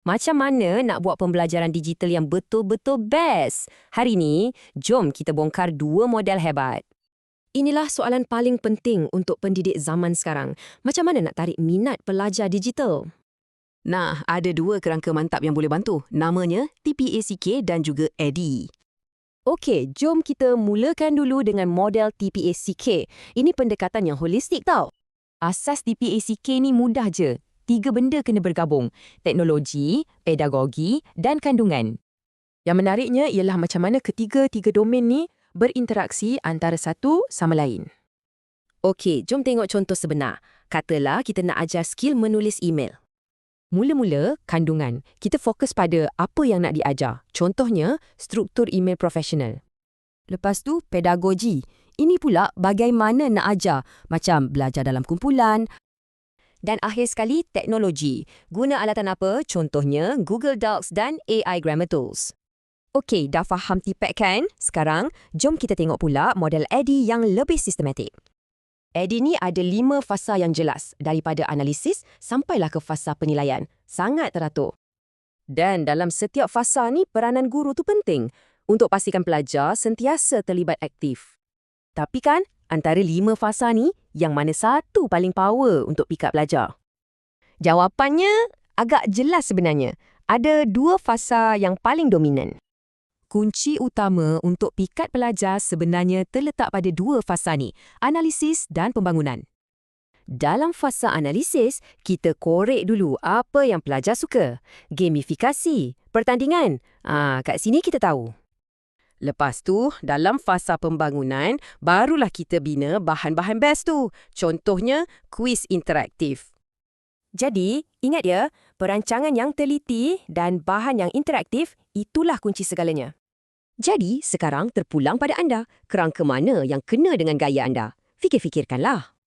Macam mana nak buat pembelajaran digital yang betul-betul best? Hari ini, jom kita bongkar dua model hebat. Inilah soalan paling penting untuk pendidik zaman sekarang. Macam mana nak tarik minat pelajar digital? Nah, ada dua kerangka mantap yang boleh bantu. Namanya TPACK dan juga EDI. Okey, jom kita mulakan dulu dengan model TPACK. Ini pendekatan yang holistik tau. Asas TPACK ni mudah je. Tiga benda kena bergabung. Teknologi, pedagogi dan kandungan. Yang menariknya ialah macam mana ketiga-tiga domen ni berinteraksi antara satu sama lain. Okey, jom tengok contoh sebenar. Katalah kita nak ajar skill menulis email. Mula-mula, kandungan. Kita fokus pada apa yang nak diajar. Contohnya, struktur email profesional. Lepas tu, pedagogi. Ini pula bagaimana nak ajar, macam belajar dalam kumpulan. Dan akhir sekali, teknologi. Guna alatan apa? Contohnya, Google Docs dan AI Grammar Tools. Okey, dah faham TPEC kan? Sekarang, jom kita tengok pula model EDI yang lebih sistematik. EDI ni ada lima fasa yang jelas, daripada analisis sampailah ke fasa penilaian. Sangat teratur. Dan dalam setiap fasa ni, peranan guru tu penting untuk pastikan pelajar sentiasa terlibat aktif. Tapi kan, antara lima fasa ni, yang mana satu paling power untuk pick up pelajar? Jawapannya agak jelas sebenarnya. Ada dua fasa yang paling dominan. Kunci utama untuk pikat pelajar sebenarnya terletak pada dua fasa ni, analisis dan pembangunan. Dalam fasa analisis, kita korek dulu apa yang pelajar suka. Gamifikasi, pertandingan. Ah, kat sini kita tahu. Lepas tu, dalam fasa pembangunan, barulah kita bina bahan-bahan best tu. Contohnya, kuis interaktif. Jadi, ingat ya, perancangan yang teliti dan bahan yang interaktif itulah kunci segalanya. Jadi, sekarang terpulang pada anda, kerangka mana yang kena dengan gaya anda. Fikir-fikirkanlah.